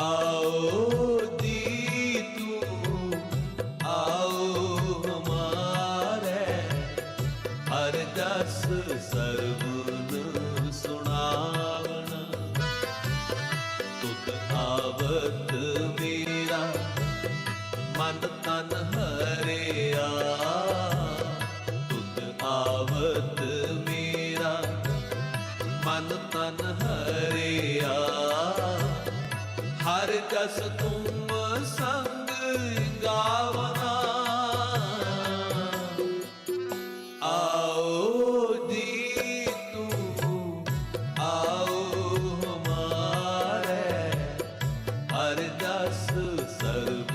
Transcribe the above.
आओ जी तू आओ हमारे हर जस सर्वन सुनावन तुत आवत मेरा मन तन हरिया तुत आवत मेरा मन तन हरे ਹਰ ਜਸ ਤੁਮ ਸੰਗ ਗਾਵਨਾ। ਆਓ ਜੀ ਤੂੰ ਆਓ ਹਮਾਰੇ ਹਰ ਜਸ ਸਰਬ